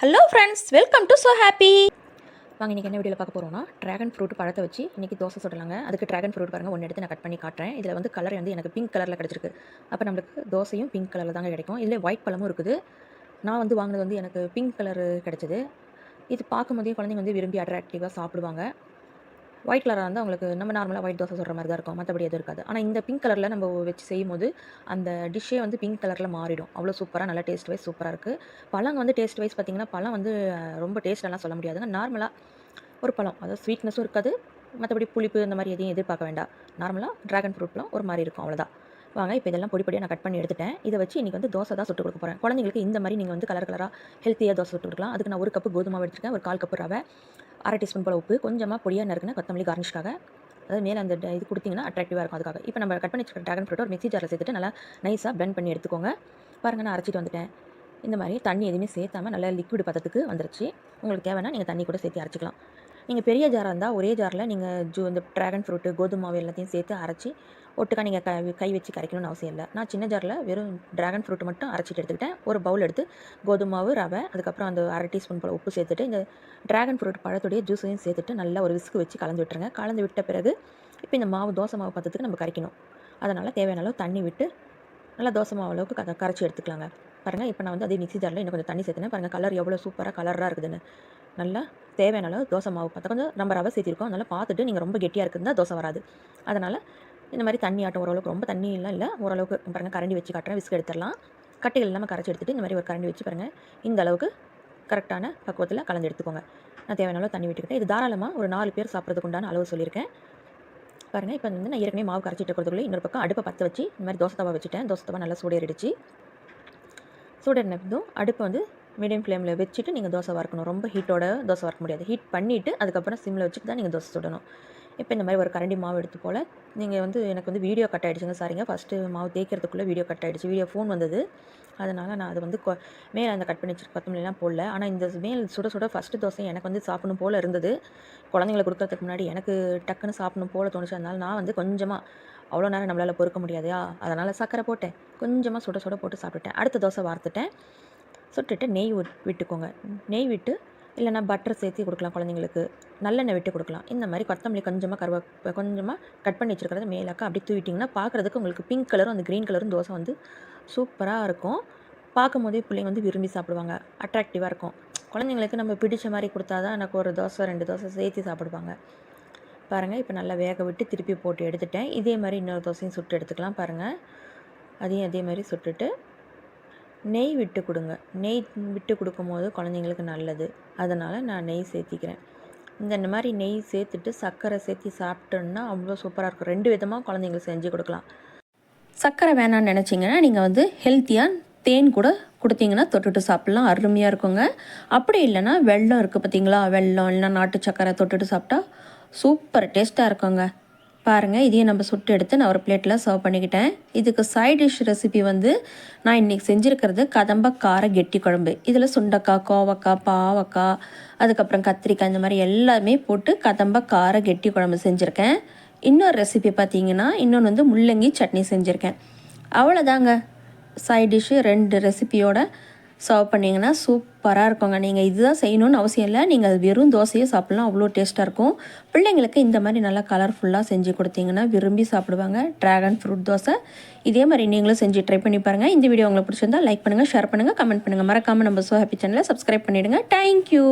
Hello friends welcome to so happy வாங்க இன்றைக்கி என்ன வீடியோவில் பார்க்க போகிறோம்னா ட்ராகன் ஃப்ரூட் பழத்தை வச்சு இன்றைக்கி தோசை சுடலாங்க. அதுக்கு ட்ராகன் ஃப்ரூட் பாருங்கள் ஒன்று எடுத்து நான் கட் பண்ணி காட்டுறேன். இதில் வந்து கலர் வந்து எனக்கு பிங்க் கலரில் கிடச்சிருக்கு. அப்போ நம்மளுக்கு தோசையும் பிங்க் கலரில் தாங்க கிடைக்கும். இதில் ஒயிட் பழமும் இருக்குது. நான் வந்து வாங்கினது வந்து எனக்கு பிங்க் கலர் கிடச்சிது. இது பார்க்கும்போதே குழந்தைங்க வந்து விரும்பி அட்ராக்டிவாக சாப்பிடுவாங்க. ஒயிட் கலராக இருந்தால் அவங்களுக்கு நம்ம நார்மலாக ஒயிட் தோசை சொல்கிற மாதிரி தான் இருக்கும். மற்றபடி எதுவும் இருக்காது. ஆனால் இந்த பிங்க் கலரில் நம்ம வச்சு செய்யும் போது அந்த டிஷ்ஷே வந்து பிங்க் கலரில் மாறிடும். அவ்வளோ சூப்பராக நல்லா டேஸ்ட் வைஸ் சூப்பராக இருக்குது பழம் வந்து டேஸ்ட் வைஸ் பார்த்திங்கன்னா பழம் வந்து ரொம்ப டேஸ்ட்லாம் சொல்ல முடியாதுங்க நார்மலாக ஒரு பழம். அதாவது ஸ்வீட்னஸும் இருக்காது. மற்றபடி புளிப்பு இந்த மாதிரி எதையும் எதிர்பார்க்க வேண்டாம். நார்மலாக ட்ராகன் ஃப்ரூட்லாம் ஒரு மாதிரி இருக்கும். அவ்வளோதான் வாங்க இப்போ இதெல்லாம் பொடி பொடியாக நான் கட் பண்ணி எடுத்துட்டேன். இதை வச்சு இன்றைக்கி வந்து தோசை தான் சுட்டு கொடுக்க போகிறேன் குழந்தைங்களுக்கு இந்த மாதிரி நீங்கள் வந்து கலர் கலராக ஹெல்த்தியாக தோசை சுட்டு கொடுக்கலாம். அதுக்கு நான் ஒரு கப்பு கோதுமை எடுத்துருக்கேன். ஒரு கால் கப்பு ரவை. அரை டீஸ்பூன் போல் உப்பு கொஞ்சமாக பொடியாக நறுக்குனா கொத்தமல்லி கார்னிஷ்காக அதாவது மேலே அந்த இது கொடுத்தீங்கன்னா அட்ராக்டிவாக இருக்கும் அதுக்காக. இப்போ நம்ம கட் பண்ணி வச்சுருக்க ட்ராகன் ஃப்ரூட் ஒரு மிக்ஸி ஜாரில் சேர்த்துட்டு நல்லா நைஸாக blend பண்ணி எடுத்துக்கோங்க. பாருங்கள் நான் அரைச்சிட்டு வந்துட்டேன். இந்த மாதிரி தண்ணி எதுவுமே சேர்த்தாமல் நல்லா லிக்விட் பதத்துக்கு வந்துருச்சு. உங்களுக்கு தேவைன்னா நீங்கள் தண்ணி கூட சேர்த்து அரைச்சிக்கலாம். நீங்கள் பெரிய ஜாராக இருந்தால் ஒரே ஜாரில் நீங்கள் ஜூ இந்த ட்ராகன் ஃப்ரூட்டு கோதுமை மாவு எல்லாத்தையும் சேர்த்து அரைச்சி ஒட்டுக்கா நீங்கள் கை கை வச்சு கரைக்கணும்னு அவசியம் இல்லை. நான் சின்ன ஜாரில் வெறும் ட்ராகன் ஃப்ரூட் மட்டும் அரைச்சிட்டு எடுத்துக்கிட்டேன். ஒரு பவுல் எடுத்து கோதுமை மாவு ரவை அதுக்கப்புறம் அந்த அரை டீஸ்பூன் போல் உப்பு சேர்த்துட்டு இந்த ட்ராகன் ஃப்ரூட் பழத்துடைய ஜூஸையும் சேர்த்துட்டு நல்லா ஒரு விஸ்க்கு வச்சு கலந்து விட்டுருங்க. கலந்து விட்ட பிறகு இப்போ இந்த மாவு தோசை மாவு பார்த்ததுக்கு நம்ம கரைக்கணும். அதனால் தேவையான அளவு தண்ணி விட்டு நல்லா தோசை மாவு அளவுக்கு க கரைச்சி எடுத்துக்கலாங்க. பாருங்கள் இப்போ நான் வந்து அதே மிக்சி ஜாரில் இன்னும் கொஞ்சம் தண்ணி சேர்த்துனேன். பாருங்கள் கலர் எவ்வளோ சூப்பராக கலராக இருக்குதுன்னு. நல்லா தேவையான அளவு தோசை மாவு பார்த்தா கொஞ்சம் நம்ம ரவை சேர்த்திருக்கோம். அதனால் பார்த்துட்டு நீங்கள் ரொம்ப கெட்டியாக இருக்குதுன்னா தோசை வராது. அதனால் இந்த மாதிரி தண்ணி ஆட்டம் ஓரளவுக்கு ரொம்ப தண்ணியெல்லாம் இல்லை. ஓரளவுக்கு பாருங்கள் கரண்டி வச்சு காட்டுறேன். விஸ்க் எடுத்துடலாம். கட்டிகள் இல்லாமல் கரைச்சி எடுத்துட்டு இந்த மாதிரி ஒரு கரண்டி வச்சு பாருங்கள் இந்த அளவுக்கு கரெக்டான பக்குவத்தில் கலந்து எடுத்துக்கோங்க. நான் தேவையான அளவு தண்ணி விட்டுக்கிட்டேன். இது தாராளமாக ஒரு நாலு பேர் சாப்பிட்றதுக்கு உண்டான அளவு சொல்லியிருக்கேன். பாருங்கள் இப்போ வந்து நான் ஏற்கனவே மாவு கரைச்சிட்டு இருக்கிறதுக்குள்ளே இன்னொரு பக்கம் அடுப்பை பற்ற வச்சு இந்த மாதிரி தோசை தவா வச்சுட்டேன். தோசை தவா நல்லா சூடேறிடுச்சு. சூடேறினதும் அடுப்பை வந்து மீடியம் ஃப்ளேமில் வச்சுட்டு நீங்கள் தோசை வறுக்கணும். ரொம்ப ஹீட்டோட தோசை வறுக்க முடியாது. ஹீட் பண்ணிவிட்டு அதுக்கப்புறம் சிம்மில் வச்சுட்டு தான் நீங்கள் தோசை சுடணும். இப்போ இந்த மாதிரி ஒரு கரண்டி மாவு எடுத்து போல் நீங்கள் வந்து எனக்கு வந்து வீடியோ கட் ஆகிடுச்சுங்க சாரிங்க ஃபஸ்ட்டு மாவு தேய்க்கிறதுக்குள்ளே வீடியோ கட் ஆகிடுச்சு வீடியோ ஃபோன் வந்தது. அதனால் நான் அது வந்து கொ- மேலே அந்த கட் பண்ணி வச்சுருக்க கொத்தமல்லாம் போடல. ஆனால் இந்த மேல் சுட சுட ஃபஸ்ட்டு தோசை எனக்கு வந்து சாப்பிடணும் போல் இருந்தது. குழந்தைங்களை கொடுக்கறதுக்கு முன்னாடி எனக்கு டக்குன்னு சாப்பிடணும் போல் தோணுச்சு. அதனால் நான் வந்து கொஞ்சமாக அவ்வளோ நேரம் நம்மளால் பொறுக்க முடியாதையா? அதனால் சர்க்கரை போட்டேன். கொஞ்சமாக சுட சுட போட்டு சாப்பிட்டுட்டேன். அடுத்த தோசை வார்த்துட்டேன் சுட்டுட்டு நெய் விட்டுக்கோங்க. நெய் விட்டு இல்லைனா பட்டர் சேர்த்து கொடுக்கலாம் குழந்தைங்களுக்கு. நல்லெண்ணெய் விட்டு கொடுக்கலாம். இந்த மாதிரி கொத்தமல்லி கொஞ்சமாக கருவ கொஞ்சமாக கட் பண்ணி வச்சுருக்கிறது மேலாக்க அப்படியே தூவிட்டிங்கன்னா பார்க்குறதுக்கு உங்களுக்கு பிங்க் கலரும் அந்த க்ரீன் கலரும் தோசை வந்து சூப்பராக இருக்கும். பார்க்கும் போதே பிள்ளைங்க வந்து விரும்பி சாப்பிடுவாங்க. அட்ராக்டிவாக இருக்கும். குழந்தைங்களுக்கு நம்ம பிடிச்ச மாதிரி கொடுத்தா தான் எனக்கு ஒரு தோசை ரெண்டு தோசை சேர்த்து சாப்பிடுவாங்க. பாருங்கள் இப்போ நல்லா வேக விட்டு திருப்பி போட்டு எடுத்துட்டேன். இதே மாதிரி இன்னொரு தோசையும் சுட்டு எடுத்துக்கலாம் பாருங்கள் அதையும் அதே மாதிரி சுட்டுட்டு நெய் விட்டு கொடுங்க. நெய் விட்டு கொடுக்கும்போது குழந்தைங்களுக்கு நல்லது. அதனால் நான் நெய் சேர்த்திக்கிறேன். இந்த இந்த மாதிரி நெய் சேர்த்துட்டு சர்க்கரை சேர்த்து சாப்பிட்டோன்னா அவ்வளோ சூப்பராக இருக்கும். ரெண்டு விதமாக குழந்தைங்களுக்கு செஞ்சு கொடுக்கலாம். சர்க்கரை வேணாம்னு நினச்சிங்கன்னா நீங்கள் வந்து ஹெல்த்தியாக தேன் கூட கொடுத்தீங்கன்னா தொட்டுட்டு சாப்பிட்லாம். அருமையாக இருக்குங்க. அப்படி இல்லைன்னா வெள்ளம் இருக்குது பார்த்தீங்களா வெள்ளம் இல்லைன்னா நாட்டு சர்க்கரை தொட்டுட்டு சாப்பிட்டா சூப்பர் டேஸ்ட்டாக இருக்குங்க. பாருங்கள் இதையும் நம்ம சுட்டு எடுத்து நான் ஒரு பிளேட்டில் சர்வ் பண்ணிக்கிட்டேன். இதுக்கு சைட் டிஷ் ரெசிபி வந்து நான் இன்றைக்கி செஞ்சுருக்கிறது கதம்ப கார கெட்டி குழம்பு. இதில் சுண்டக்காய் கோவக்காய் பாவக்காய் அதுக்கப்புறம் கத்திரிக்காய் இந்த மாதிரி எல்லாமே போட்டு கதம்ப கார கெட்டி குழம்பு செஞ்சுருக்கேன். இன்னொரு ரெசிபி பார்த்தீங்கன்னா இன்னொன்று வந்து முள்ளங்கி சட்னி செஞ்சுருக்கேன். அவ்வளோதாங்க சைட் டிஷ்ஷு ரெண்டு ரெசிபியோட சர்வ் பண்ணிங்கன்னா சூப்பராக இருக்குங்க. நீங்கள் இதுதான் செய்யணும்னு அவசியம் இல்லை. நீங்கள் அது வெறும் தோசையே சாப்பிட்லாம். அவ்வளோ டேஸ்ட்டாக இருக்கும். பிள்ளைங்களுக்கு இந்த மாதிரி நல்லா கலர்ஃபுல்லாக செஞ்சு கொடுத்தீங்கன்னா விரும்பி சாப்பிடுவாங்க. Dragon fruit dosa. இதே மாதிரி நீங்களும் செஞ்சு ட்ரை பண்ணி பாருங்கள் இந்த வீடியோ உங்களுக்கு பிடிச்சிருந்தா லைக் பண்ணுங்கள் ஷேர் பண்ணுங்கள் கமெண்ட் பண்ணுங்கள் மறக்காமல் நம்ம ஸோ ஹாப்பி சேனலை சப்ஸ்கிரைப் பண்ணிவிடுங்க தேங்க்யூ